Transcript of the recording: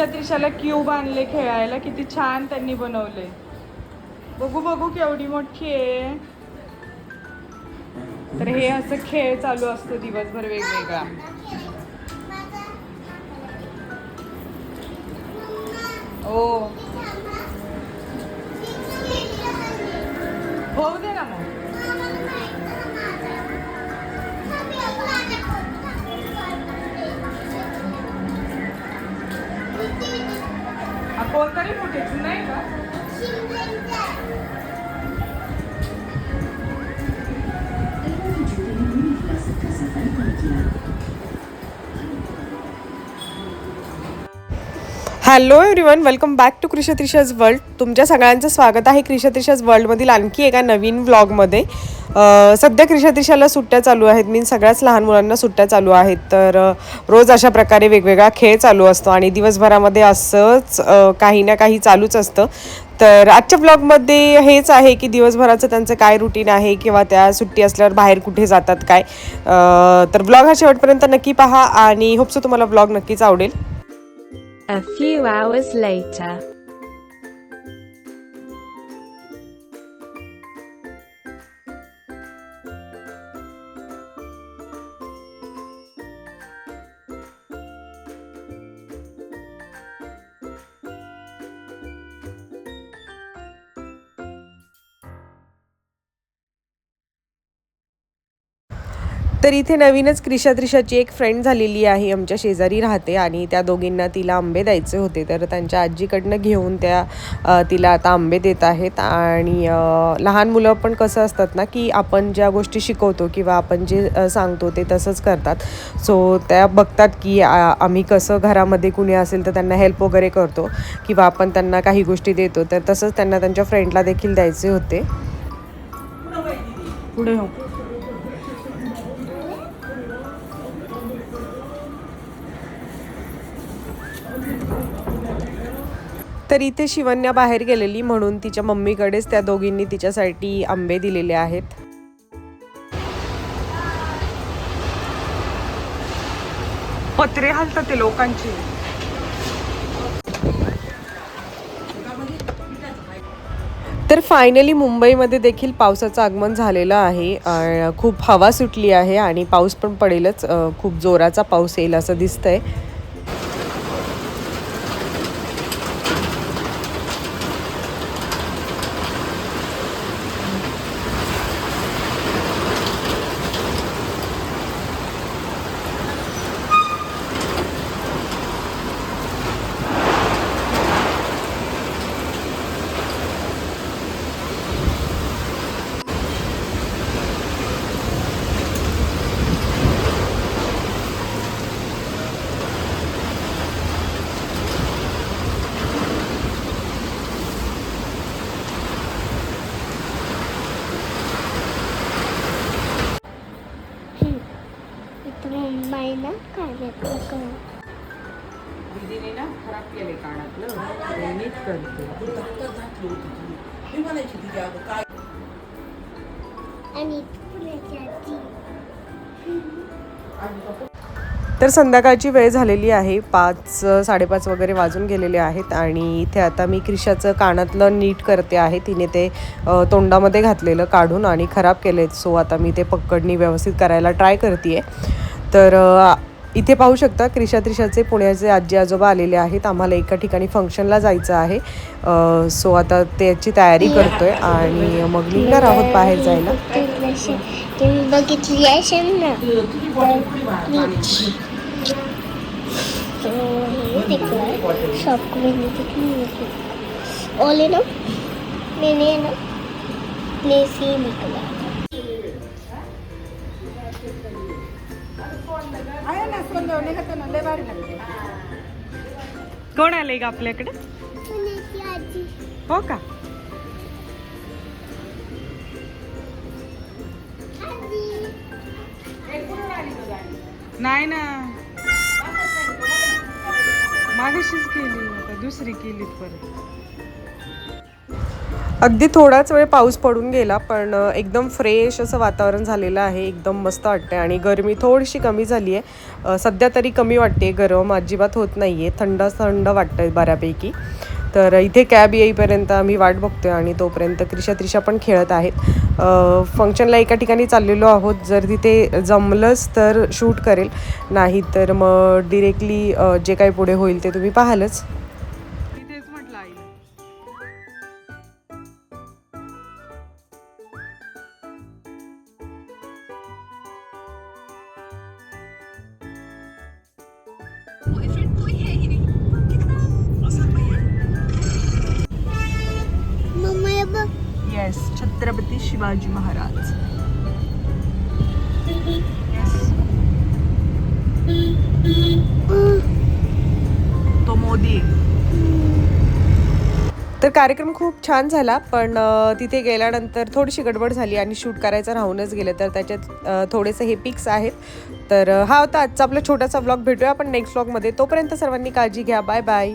Trisha Trishala cube आणले खेळायला किती छान त्यांनी बनवले. बघू बघू केवढी मोठी आहे. तर हे असं खेळ चालू असतो दिवसभर वेगवेगळा. ओ हा कोणतरी मोठे नाही का? Hello everyone welcome back to Krish Trisha's world तुमच्या सगळ्यांचं स्वागत आहे क्रिशत्रिशाज वर्ल्डमधील आणखी एका नवीन व्लॉगमध्ये सध्या क्रिशात्रिशाला सुट्ट्या चालू आहेत. मीन सगळ्याच लहान मुलांना सुट्ट्या चालू आहेत. तर रोज अशा प्रकारे वेगवेगळा खेळ चालू असतो आणि दिवसभरामध्ये असंच काही ना काही चालूच असतं. तर आजच्या ब्लॉगमध्ये हेच आहे की दिवसभराचं त्यांचं काय रुटीन आहे किंवा त्या सुट्टी असल्यावर बाहेर कुठे जातात काय. तर ब्लॉग हा शेवटपर्यंत नक्की पहा आणि होपसो तुम्हाला ब्लॉग नक्कीच आवडेल. A few hours later. तर इथे नवीनच क्रिशा त्रिशाची एक फ्रेंड झालेली आहे आमच्या शेजारी राहते आणि त्या दोघींना तिला आंबे द्यायचे होते. तर त्यांच्या आजीकडनं घेऊन त्या तिला आता आंबे देत आहेत. आणि लहान मुलं पण कसं असतात ना की आपण ज्या गोष्टी शिकवतो किंवा आपण जे सांगतो ते तसंच करतात. सो त्या बघतात की आम्ही कसं घरामध्ये कुणी असेल तर त्यांना हेल्प वगैरे करतो किंवा आपण त्यांना काही गोष्टी देतो. तर तसंच त्यांना त्यांच्या फ्रेंडला देखील द्यायचे होते. पुढे हो. तर इथे शिवन्या बाहेर गेलेली म्हणून तिच्या मम्मीकडेच त्या दोघींनी तिच्यासाठी आंबे दिलेले आहेत. पत्रे हालतात ते लोकांचे. तर फायनली मुंबईमध्ये देखील पावसाचं आगमन झालेलं आहे. खूप हवा सुटली आहे आणि पाऊस पण पडेलच. खूप जोराचा पाऊस येईल असं दिसतंय इथं मुंबई ना काय येतं दीदीने ना खराब केले कानातलं. नीट करते. आणि पुण्याची आजी तर संध्याकाळची वेळ झालेली आहे. पाच साडेपाच वगैरे वाजून गेलेले आहेत आणि इथे आता मी क्रिशाचं कानातलं नीट करते आहे. तिने ते तोंडामध्ये घातलेलं काढून आणि खराब केले सो आता मी ते पक्कडनी व्यवस्थित करायला ट्राय करते तर इथे पाहू शकता क्रिशा त्रिशाचे पुण्याचे आजी आजोबा आलेले आहेत. आम्हाला एका ठिकाणी फंक्शनला जायचं आहे. सो आता त्याची तयारी करतोय आणि मग निघणार आहोत बाहेर जायला. बघितली ना शॉप कोण आले का आपल्याकडे? हो का? नाही ना. मागाशीच केली आता दुसरी केली परत. अगदी थोडाच वेळ पाऊस पडून गेला पण एकदम फ्रेश असं वातावरण झालेलं आहे. एकदम मस्त वाटतं आणि गरमी थोडीशी कमी झाली आहे. सध्या तरी कमी वाटते गरम अजिबात होत नाही आहे थंड थंड वाटतं आहे बऱ्यापैकी. तर इथे कॅब येईपर्यंत आम्ही वाट बघतोय आणि तोपर्यंत क्रिशा त्रिशा पण खेळत आहेत. फंक्शनला एका ठिकाणी चाललेलो आहोत. जर तिथे जमलंच तर शूट करेल. नाही तर मग डिरेक्टली जे काही पुढे होईल ते तुम्ही पाहालच. येस छत्रपती शिवाजी महाराज तो मोदी. तर कार्यक्रम खूप छान झाला पण तिथे गेल्यानंतर थोडीशी गडबड झाली आणि शूट करायचं राहूनच गेलं. तर त्याच्यात थोडेसे हे पिक्स आहेत. तर हा होता आजचा आपला छोटासा ब्लॉग भेटूया आपण नेक्स्ट ब्लॉगमध्ये तोपर्यंत सर्वांनी काळजी घ्या. Bye bye